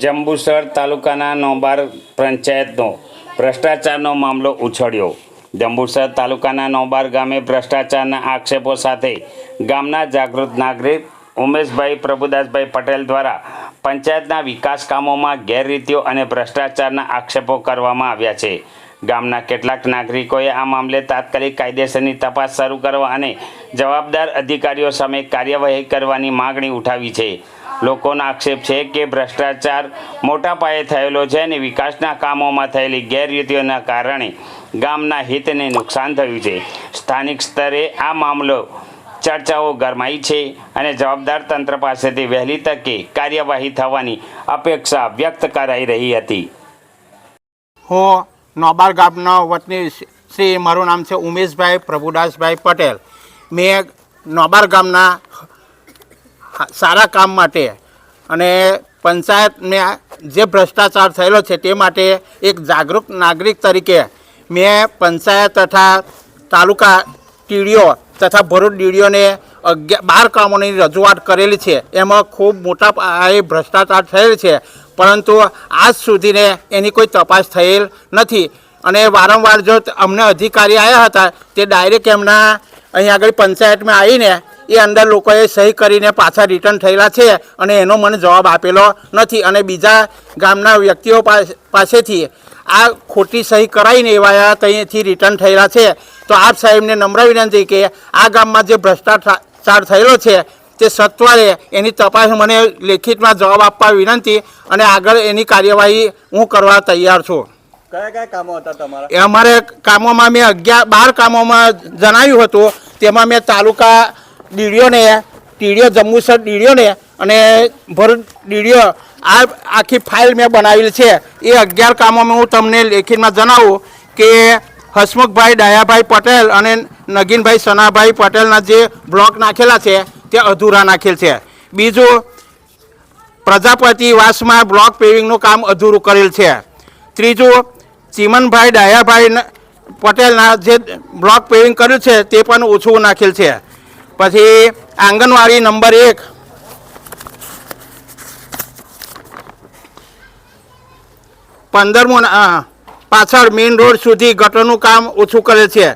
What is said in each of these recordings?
જંબુસર તાલુકાના નોબાર પંચાયતનો ભ્રષ્ટાચારનો મામલો ઉછળ્યો. જંબુસર તાલુકાના નોબાર ગામે ભ્રષ્ટાચારના આક્ષેપો સાથે ગામના જાગૃત નાગરિક ઉમેશભાઈ પ્રભુદાસભાઈ પટેલ દ્વારા પંચાયતના વિકાસ કામોમાં ગેરરીતિઓ અને ભ્રષ્ટાચારના આક્ષેપો કરવામાં આવ્યા છે. ગામના કેટલાક નાગરિકોએ આ મામલે તાત્કાલિક કાયદેસરની તપાસ શરૂ કરવા અને જવાબદાર અધિકારીઓ સામે કાર્યવાહી કરવાની માગણી ઉઠાવી છે. લોકોનો આક્ષેપ છે કે ભ્રષ્ટાચાર મોટા પાયે થયેલો છે અને વિકાસના કામોમાં થયેલી ગેરરીતિઓના કારણે ગામના હિતને નુકસાન થયું છે. સ્થાનિક સ્તરે આ મામલો ચર્ચાઓ ગરમાઈ છે અને જવાબદાર તંત્ર પાસેથી વહેલી તકે કાર્યવાહી થવાની અપેક્ષા વ્યક્ત કરાઈ રહી હતી. હું, નોબાર ગામનો વતની શ્રી, મારું નામ છે ઉમેશભાઈ પ્રભુદાસભાઈ પટેલ. મેં નોબાર ગામના સારા કામ માટે અને પંચાયતને જે ભ્રષ્ટાચાર થયેલો છે તે માટે એક જાગૃત નાગરિક તરીકે મેં પંચાયત તથા તાલુકા ટીડીઓ તથા ભરૂચ ડીડીઓને અગિયાર બાર કામોની રજૂઆત કરેલી છે. એમાં ખૂબ મોટા પાયે ભ્રષ્ટાચાર થયેલ છે. પરંતુ આજ સુધીને એની કોઈ તપાસ થયેલ નથી. અને વારંવાર જો અમને અધિકારી આવ્યા હતા, તે ડાયરેક્ટ એમના અહીં આગળ પંચાયતમાં આવીને એ અંદર લોકોએ સહી કરીને પાછા રિટર્ન થયેલા છે અને એનો મને જવાબ આપેલો નથી અને બીજા ગામના વ્યક્તિઓ પાસ- પાસેથી આ ખોટી સહી કરાવીને એવા ત્યાંથી રિટર્ન થયેલા છે. તો આપ સાહેબને નમ્ર વિનંતી કે આ ગામમાં જે ભ્રષ્ટાચાર થયેલો છે તે સત્વરે એની તપાસ મને લેખિતમાં જવાબ આપવા વિનંતી અને આગળ એની કાર્યવાહી હું કરવા તૈયાર છું. કયા કયા કામો હતા તમારા? એ અમારે કામોમાં મેં અગિયાર બાર કામોમાં જણાવ્યું હતું. તેમાં મેં તાલુકા ડીડીઓને ટીડીઓ જંબુસર દીડીઓને અને ભર દીડીઓ આ આખી ફાઇલ મેં બનાવેલી છે. એ અગિયાર કામોમાં હું તમને લેખિતમાં જણાવું કે હસમુખભાઈ, ડાયાભાઈ પટેલ અને નગીનભાઈ સનાભાઈ પટેલના જે બ્લોક નાખેલા છે, તે અધૂરા નાખેલ છે. બીજું, પ્રજાપતિ વાસમાં બ્લોક પેવિંગનું કામ અધૂરું કરેલ છે. ત્રીજું, ચીમનભાઈ, ડાયાભાઈ પટેલના જે બ્લોક પેવિંગ કર્યું છે, તે પણ ઓછું નાખેલ છે. પછી આંગણવાડી નંબર એક. પંદરમું પાછળ મેઇન રોડ સુધી ગટરનું કામ ઓછું કરેલ છે.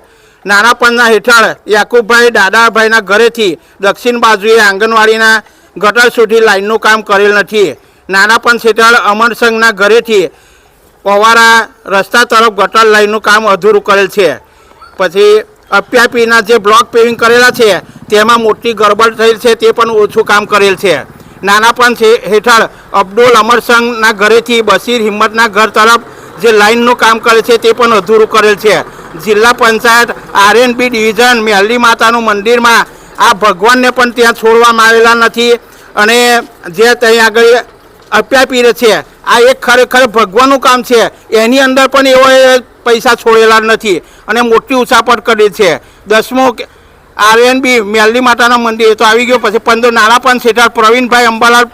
નાના પન્ના હેઠળ યાકુબભાઈ દાદાભાઈના ઘરેથી દક્ષિણ બાજુએ આંગણવાડીના ગટર સુધી લાઇનનું કામ કરેલ નથી. નાના પંચ હેઠળ અમરસંઘના ઘરેથી પવારા રસ્તા તરફ ગટર લાઇનનું કામ અધૂરું કરેલ છે. પછી અપ્યાપીના જે બ્લોક પેવિંગ કરેલા છે તેમાં મોટી ગરબડ થયેલ છે, તે પણ ઓછું કામ કરેલ છે. નાના છે, હેઠળ અબ્દુલ અમરસંગના ઘરેથી બશીર હિંમતના ઘર તરફ જે લાઇનનું કામ કરે છે, તે પણ અધૂરું કરેલ છે. જિલ્લા પંચાયત આરએનબી ડિવિઝન મેલડી માતાનું મંદિરમાં આ ભગવાનને પણ ત્યાં છોડવામાં આવેલા નથી અને જે ત્યાં આગળ અપ્યાપીર છે, આ એક ખરેખર ભગવાનનું કામ છે. એની અંદર પણ એવો પૈસા છોડેલા નથી અને મોટી ઉછાપટ કરી છે. દસમો આરએનબી મેલડી માતાના મંદિર તો આવી ગયો પછી પંદર નાના પણ શેઠાર પ્રવીણભાઈ અંબાલાલ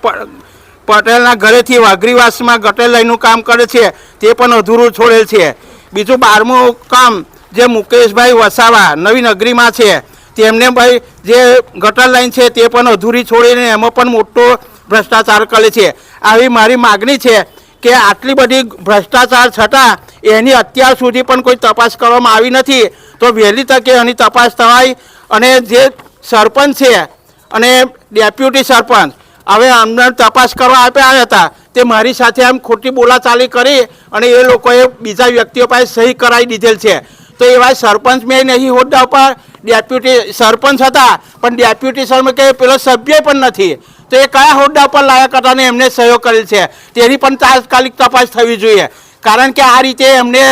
પટેલના ઘરેથી વાઘરીવાસમાં ગટર લાઈનનું કામ કરે છે, તે પણ અધૂરું છોડેલ છે. બીજું બારમું કામ જે મુકેશભાઈ વસાવા નવી નગરીમાં છે, તેમને ભાઈ જે ગટર લાઈન છે તે પણ અધૂરી છોડીને એમાં પણ મોટો ભ્રષ્ટાચાર કરે છે. આવી મારી માગણી છે કે આટલી બધી ભ્રષ્ટાચાર છતાં એની અત્યાર સુધી પણ કોઈ તપાસ કરવામાં આવી નથી, તો વહેલી તકે એની તપાસ થવાય અને જે સરપંચ છે અને ડેપ્યુટી સરપંચ, હવે અમને તપાસ કરવા આપ્યા હતા. તે મારી સાથે આમ ખોટી બોલાચાલી કરી અને એ લોકોએ બીજા વ્યક્તિઓ પાસે સહી કરાવી દીધેલ છે. તો એવા સરપંચ મેં નહીં હોદ્દા ઉપર ડેપ્યુટી સરપંચ હતા, પણ ડેપ્યુટી સરપંચ કે પેલો સભ્ય પણ નથી. તો એ કયા હોદ્દા પર લાયક હતા એમને સહયોગ કરેલ છે? તેની પણ તાત્કાલિક તપાસ થવી જોઈએ. કારણ કે આ રીતે એમને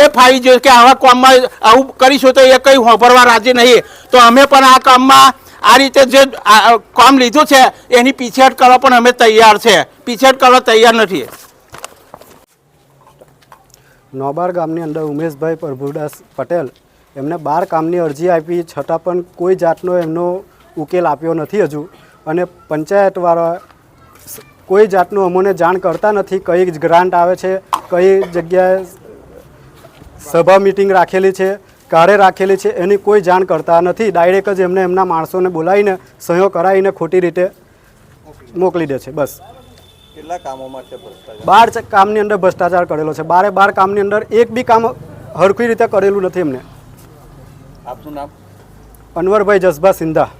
એ ફાવી જોઈએ કે આવા કામમાં આવું કરીશું તો એ કંઈ હોભરવા રાજી નહીં. તો અમે પણ આ કામમાં આ રીતે જે કામ લીધું છે, એની પીછેહટ કરવા પણ અમે તૈયાર છે. પીછેહટ કરવા તૈયાર નથી. નોબાર ગામની અંદર ઉમેશભાઈ પ્રભુદાસ પટેલ એમને બાર કામની અરજી આપી છતાં પણ કોઈ જાતનો એમનો ઉકેલ આપ્યો નથી હજુ. અને પંચાયતવાળા કોઈ જાતનું અમોને જાણ કરતા નથી. કઈ ગ્રાન્ટ આવે છે, કઈ જગ્યાએ સભા મિટિંગ રાખેલી છે ક્યારે રાખેલી છે એની કોઈ જાણ કરતા નથી. ડાયરેક્ટ જ એમને એમના માણસોને બોલાવીને સહયો કરાવીને ખોટી રીતે મોકલી દે છે બસ. કેટલા કામોમાં છે બાર કામની અંદર ભ્રષ્ટાચાર કરેલો છે. બારે બાર કામની અંદર એક બી કામ હરખી રીતે કરેલું નથી એમને. આપનું નામ? અનવરભાઈ જસભા સિંધા.